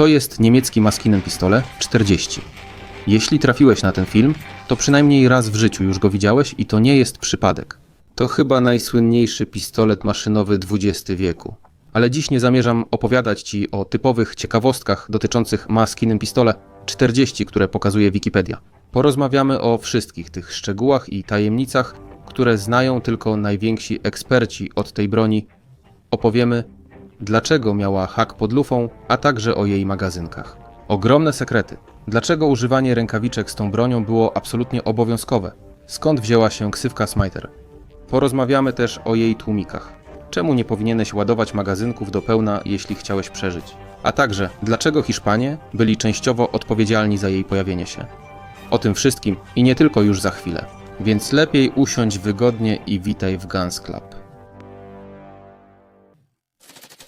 To jest niemiecki Maskinen Pistole 40. Jeśli trafiłeś na ten film, to przynajmniej raz w życiu już go widziałeś i to nie jest przypadek. To chyba najsłynniejszy pistolet maszynowy XX wieku. Ale dziś nie zamierzam opowiadać Ci o typowych ciekawostkach dotyczących Maskinen Pistole 40, które pokazuje Wikipedia. Porozmawiamy o wszystkich tych szczegółach i tajemnicach, które znają tylko najwięksi eksperci od tej broni. Opowiemy, dlaczego miała hak pod lufą, a także o jej magazynkach. Ogromne sekrety. Dlaczego używanie rękawiczek z tą bronią było absolutnie obowiązkowe? Skąd wzięła się ksywka Smiter? Porozmawiamy też o jej tłumikach. Czemu nie powinieneś ładować magazynków do pełna, jeśli chciałeś przeżyć? A także, dlaczego Hiszpanie byli częściowo odpowiedzialni za jej pojawienie się? O tym wszystkim i nie tylko już za chwilę. Więc lepiej usiądź wygodnie i witaj w Guns Club.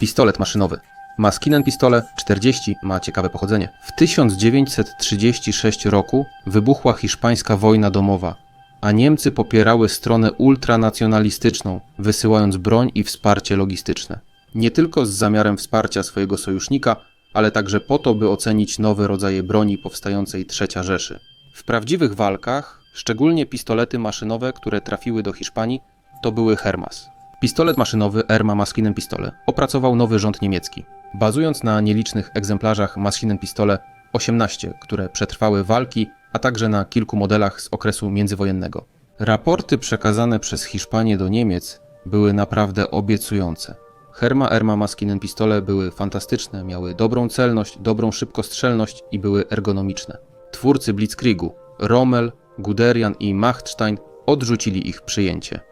Pistolet maszynowy. Maskinen Pistole 40 ma ciekawe pochodzenie. W 1936 roku wybuchła hiszpańska wojna domowa, a Niemcy popierały stronę ultranacjonalistyczną, wysyłając broń i wsparcie logistyczne. Nie tylko z zamiarem wsparcia swojego sojusznika, ale także po to, by ocenić nowe rodzaje broni powstającej III Rzeszy. W prawdziwych walkach, szczególnie pistolety maszynowe, które trafiły do Hiszpanii, to były Hermas. Pistolet maszynowy Erma Maskinen Pistole opracował nowy rząd niemiecki, bazując na nielicznych egzemplarzach Maskinen Pistole 18, które przetrwały walki, a także na kilku modelach z okresu międzywojennego. Raporty przekazane przez Hiszpanię do Niemiec były naprawdę obiecujące. Herma Erma Maskinen Pistole były fantastyczne, miały dobrą celność, dobrą szybkostrzelność i były ergonomiczne. Twórcy Blitzkriegu, Rommel, Guderian i Machtstein odrzucili ich przyjęcie.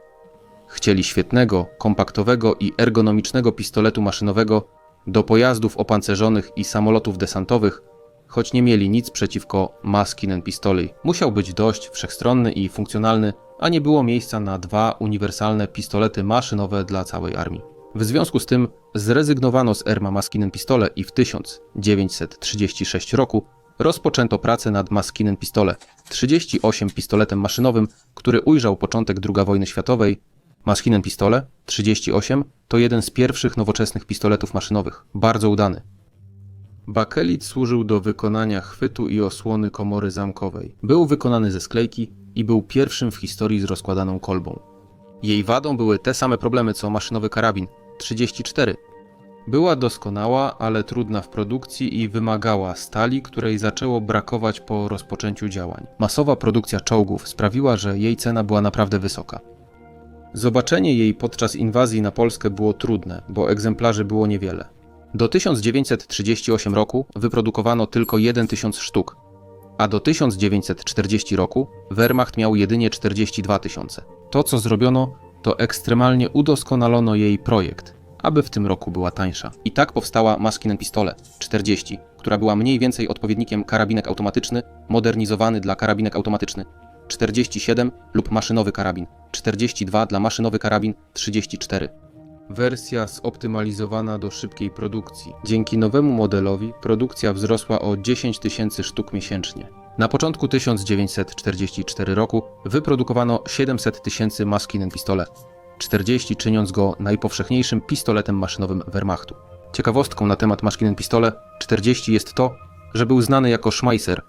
Chcieli świetnego, kompaktowego i ergonomicznego pistoletu maszynowego do pojazdów opancerzonych i samolotów desantowych, choć nie mieli nic przeciwko Maskinen Pistoli. Musiał być dość wszechstronny i funkcjonalny, a nie było miejsca na dwa uniwersalne pistolety maszynowe dla całej armii. W związku z tym zrezygnowano z Erma Maskinen Pistole i w 1936 roku rozpoczęto pracę nad Maskinen Pistole 38 pistoletem maszynowym, który ujrzał początek II wojny światowej. Maskinen Pistole 38 to jeden z pierwszych nowoczesnych pistoletów maszynowych, bardzo udany. Bakelit służył do wykonania chwytu i osłony komory zamkowej. Był wykonany ze sklejki i był pierwszym w historii z rozkładaną kolbą. Jej wadą były te same problemy co maszynowy karabin 34. Była doskonała, ale trudna w produkcji i wymagała stali, której zaczęło brakować po rozpoczęciu działań. Masowa produkcja czołgów sprawiła, że jej cena była naprawdę wysoka. Zobaczenie jej podczas inwazji na Polskę było trudne, bo egzemplarzy było niewiele. Do 1938 roku wyprodukowano tylko 1000 sztuk, a do 1940 roku Wehrmacht miał jedynie 42 tysiące. To, co zrobiono, to ekstremalnie udoskonalono jej projekt, aby w tym roku była tańsza. I tak powstała Maskinen Pistole 40, która była mniej więcej odpowiednikiem karabinek automatyczny, modernizowany dla karabinek automatyczny 47 lub maszynowy karabin 42 dla maszynowy karabin 34. Wersja zoptymalizowana do szybkiej produkcji. Dzięki nowemu modelowi produkcja wzrosła o 10 tysięcy sztuk miesięcznie. Na początku 1944 roku wyprodukowano 700 tysięcy Maskinen Pistole, 40 czyniąc go najpowszechniejszym pistoletem maszynowym Wehrmachtu. Ciekawostką na temat Maskinen Pistole 40 jest to, że był znany jako Schmeisser.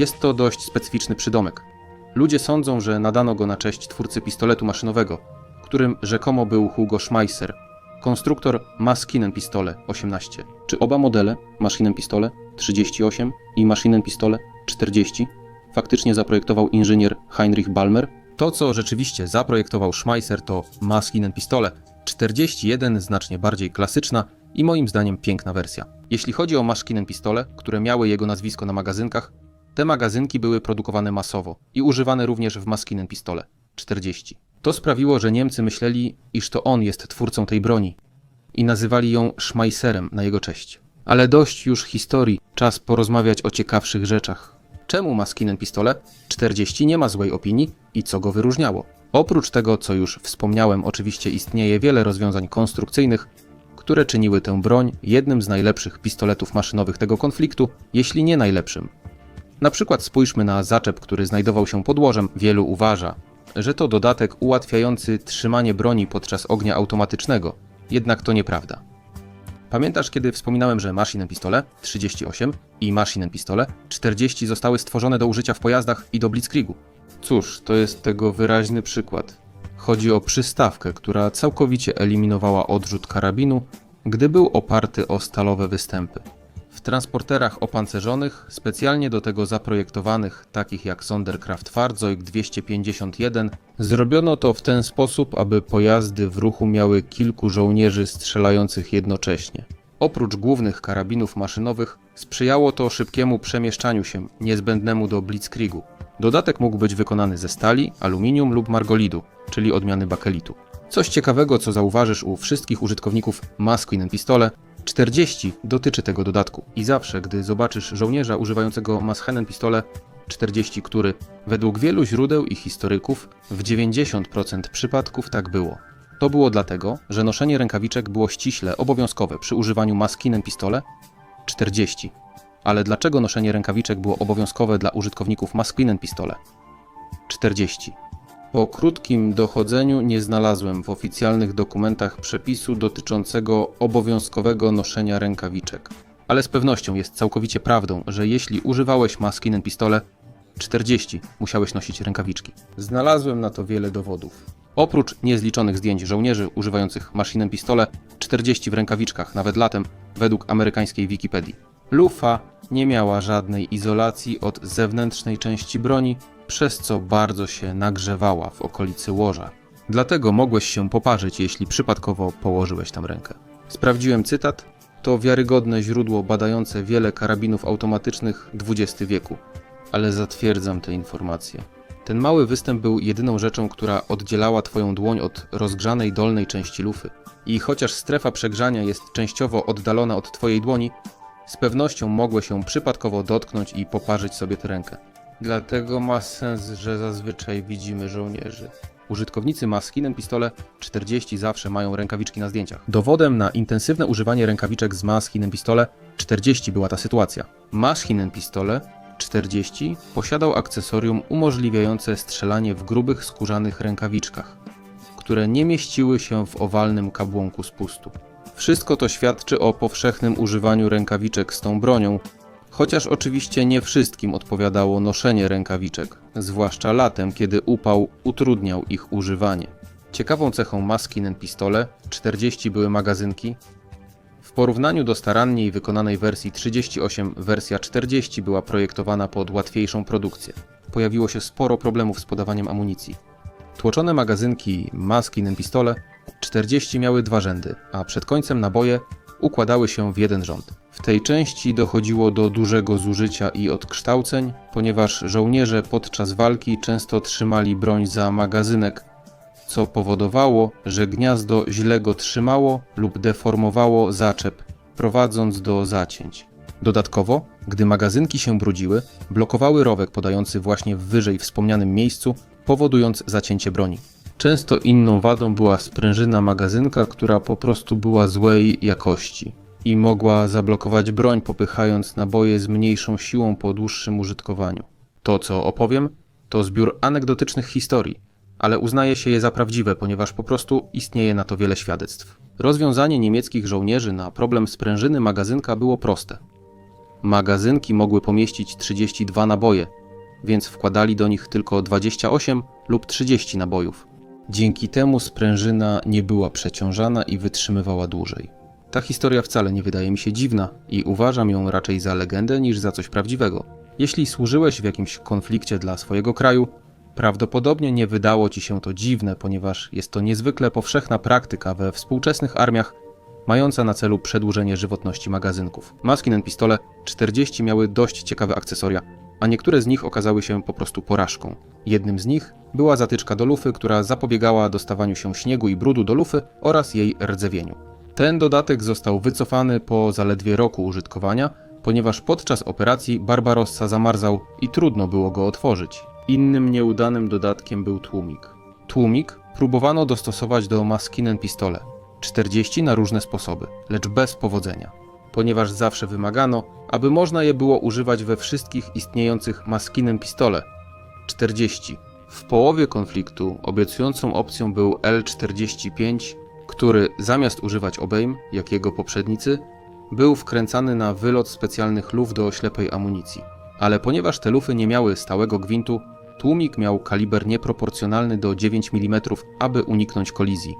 Jest to dość specyficzny przydomek. Ludzie sądzą, że nadano go na cześć twórcy pistoletu maszynowego, którym rzekomo był Hugo Schmeisser, konstruktor Maskinen Pistole 18. Czy oba modele, Maschinen Pistole 38 i Maschinen Pistole 40, faktycznie zaprojektował inżynier Heinrich Balmer? To, co rzeczywiście zaprojektował Schmeisser, to Maschinen Pistole 41, znacznie bardziej klasyczna i moim zdaniem piękna wersja. Jeśli chodzi o Maschinen Pistole, które miały jego nazwisko na magazynkach, te magazynki były produkowane masowo i używane również w Maskinen Pistole 40. To sprawiło, że Niemcy myśleli, iż to on jest twórcą tej broni i nazywali ją Schmeisserem na jego cześć. Ale dość już historii, czas porozmawiać o ciekawszych rzeczach. Czemu Maskinen Pistole 40 nie ma złej opinii i co go wyróżniało? Oprócz tego, co już wspomniałem, oczywiście istnieje wiele rozwiązań konstrukcyjnych, które czyniły tę broń jednym z najlepszych pistoletów maszynowych tego konfliktu, jeśli nie najlepszym. Na przykład spójrzmy na zaczep, który znajdował się pod łożem. Wielu uważa, że to dodatek ułatwiający trzymanie broni podczas ognia automatycznego. Jednak to nieprawda. Pamiętasz, kiedy wspominałem, że Machine Pistole 38 i Machine Pistole 40 zostały stworzone do użycia w pojazdach i do Blitzkriegu? Cóż, to jest tego wyraźny przykład. Chodzi o przystawkę, która całkowicie eliminowała odrzut karabinu, gdy był oparty o stalowe występy. W transporterach opancerzonych, specjalnie do tego zaprojektowanych, takich jak Sonderkraft Fahrzeug 251, zrobiono to w ten sposób, aby pojazdy w ruchu miały kilku żołnierzy strzelających jednocześnie. Oprócz głównych karabinów maszynowych, sprzyjało to szybkiemu przemieszczaniu się, niezbędnemu do blitzkriegu. Dodatek mógł być wykonany ze stali, aluminium lub margolidu, czyli odmiany bakelitu. Coś ciekawego, co zauważysz u wszystkich użytkowników Maskin Pistole, 40 dotyczy tego dodatku. I zawsze, gdy zobaczysz żołnierza używającego Maschenen Pistole 40, który według wielu źródeł i historyków w 90% przypadków tak było. To było dlatego, że noszenie rękawiczek było ściśle obowiązkowe przy używaniu Maskinen Pistole 40. Ale dlaczego noszenie rękawiczek było obowiązkowe dla użytkowników Maskinen Pistole 40? Po krótkim dochodzeniu nie znalazłem w oficjalnych dokumentach przepisu dotyczącego obowiązkowego noszenia rękawiczek. Ale z pewnością jest całkowicie prawdą, że jeśli używałeś Maskinen Pistole 40, musiałeś nosić rękawiczki. Znalazłem na to wiele dowodów. Oprócz niezliczonych zdjęć żołnierzy używających maszinem pistole 40 w rękawiczkach, nawet latem, według amerykańskiej Wikipedii. Lufa nie miała żadnej izolacji od zewnętrznej części broni, przez co bardzo się nagrzewała w okolicy łoża. Dlatego mogłeś się poparzyć, jeśli przypadkowo położyłeś tam rękę. Sprawdziłem cytat. To wiarygodne źródło badające wiele karabinów automatycznych XX wieku, ale zatwierdzam te informacje. Ten mały występ był jedyną rzeczą, która oddzielała Twoją dłoń od rozgrzanej dolnej części lufy. I chociaż strefa przegrzania jest częściowo oddalona od Twojej dłoni, z pewnością mogłeś się przypadkowo dotknąć i poparzyć sobie tę rękę. Dlatego ma sens, że zazwyczaj widzimy żołnierzy. Użytkownicy Maskinen Pistole 40 zawsze mają rękawiczki na zdjęciach. Dowodem na intensywne używanie rękawiczek z Maskinen Pistole 40 była ta sytuacja. Maskinen Pistole 40 posiadał akcesorium umożliwiające strzelanie w grubych skórzanych rękawiczkach, które nie mieściły się w owalnym kabłonku spustu. Wszystko to świadczy o powszechnym używaniu rękawiczek z tą bronią, chociaż oczywiście nie wszystkim odpowiadało noszenie rękawiczek, zwłaszcza latem, kiedy upał utrudniał ich używanie. Ciekawą cechą Maskinen Pistole 40 były magazynki, w porównaniu do staranniej wykonanej wersji 38, wersja 40 była projektowana pod łatwiejszą produkcję. Pojawiło się sporo problemów z podawaniem amunicji. Tłoczone magazynki Maskinen Pistole 40 miały dwa rzędy, a przed końcem naboje układały się w jeden rząd. W tej części dochodziło do dużego zużycia i odkształceń, ponieważ żołnierze podczas walki często trzymali broń za magazynek, co powodowało, że gniazdo źle go trzymało lub deformowało zaczep, prowadząc do zacięć. Dodatkowo, gdy magazynki się brudziły, blokowały rowek podający właśnie w wyżej wspomnianym miejscu, powodując zacięcie broni. Często inną wadą była sprężyna magazynka, która po prostu była złej jakości i mogła zablokować broń, popychając naboje z mniejszą siłą po dłuższym użytkowaniu. To, co opowiem, to zbiór anegdotycznych historii, ale uznaje się je za prawdziwe, ponieważ po prostu istnieje na to wiele świadectw. Rozwiązanie niemieckich żołnierzy na problem sprężyny magazynka było proste. Magazynki mogły pomieścić 32 naboje, więc wkładali do nich tylko 28 lub 30 nabojów. Dzięki temu sprężyna nie była przeciążana i wytrzymywała dłużej. Ta historia wcale nie wydaje mi się dziwna i uważam ją raczej za legendę niż za coś prawdziwego. Jeśli służyłeś w jakimś konflikcie dla swojego kraju, prawdopodobnie nie wydało ci się to dziwne, ponieważ jest to niezwykle powszechna praktyka we współczesnych armiach, mająca na celu przedłużenie żywotności magazynków. Maskinen pistole 40 miały dość ciekawe akcesoria, a niektóre z nich okazały się po prostu porażką. Jednym z nich była zatyczka do lufy, która zapobiegała dostawaniu się śniegu i brudu do lufy oraz jej rdzewieniu. Ten dodatek został wycofany po zaledwie roku użytkowania, ponieważ podczas operacji Barbarossa zamarzał i trudno było go otworzyć. Innym nieudanym dodatkiem był tłumik. Tłumik próbowano dostosować do Maskinen Pistole 40 na różne sposoby, lecz bez powodzenia, ponieważ zawsze wymagano, aby można je było używać we wszystkich istniejących Maskinen Pistole 40. W połowie konfliktu obiecującą opcją był L45 który zamiast używać obejm, jak jego poprzednicy, był wkręcany na wylot specjalnych luf do ślepej amunicji. Ale ponieważ te lufy nie miały stałego gwintu, tłumik miał kaliber nieproporcjonalny do 9 mm, aby uniknąć kolizji,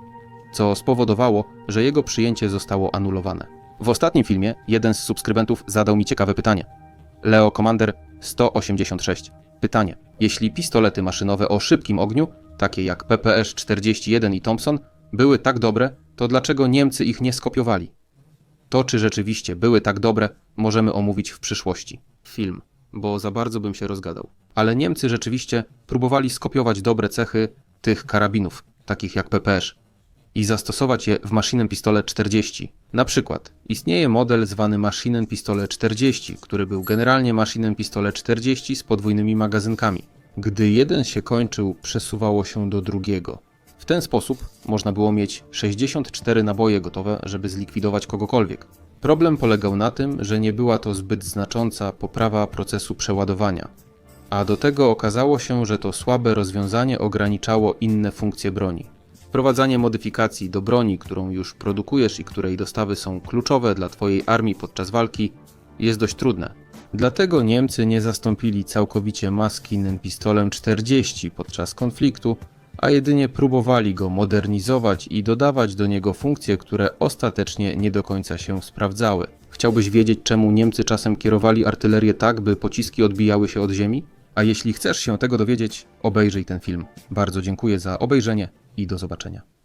co spowodowało, że jego przyjęcie zostało anulowane. W ostatnim filmie jeden z subskrybentów zadał mi ciekawe pytanie. Leo Commander 186. Pytanie. Jeśli pistolety maszynowe o szybkim ogniu, takie jak PPS-41 i Thompson, były tak dobre, to dlaczego Niemcy ich nie skopiowali? To, czy rzeczywiście były tak dobre, możemy omówić w przyszłości. Film, bo za bardzo bym się rozgadał. Ale Niemcy rzeczywiście próbowali skopiować dobre cechy tych karabinów, takich jak PPS, i zastosować je w Machinen Pistole 40. Na przykład istnieje model zwany Machinen Pistole 40, który był generalnie Machinen Pistole 40 z podwójnymi magazynkami. Gdy jeden się kończył, przesuwało się do drugiego. W ten sposób można było mieć 64 naboje gotowe, żeby zlikwidować kogokolwiek. Problem polegał na tym, że nie była to zbyt znacząca poprawa procesu przeładowania. A do tego okazało się, że to słabe rozwiązanie ograniczało inne funkcje broni. Wprowadzanie modyfikacji do broni, którą już produkujesz i której dostawy są kluczowe dla Twojej armii podczas walki, jest dość trudne. Dlatego Niemcy nie zastąpili całkowicie Maskinen pistolem 40 podczas konfliktu, a jedynie próbowali go modernizować i dodawać do niego funkcje, które ostatecznie nie do końca się sprawdzały. Chciałbyś wiedzieć, czemu Niemcy czasem kierowali artylerię tak, by pociski odbijały się od ziemi? A jeśli chcesz się tego dowiedzieć, obejrzyj ten film. Bardzo dziękuję za obejrzenie i do zobaczenia.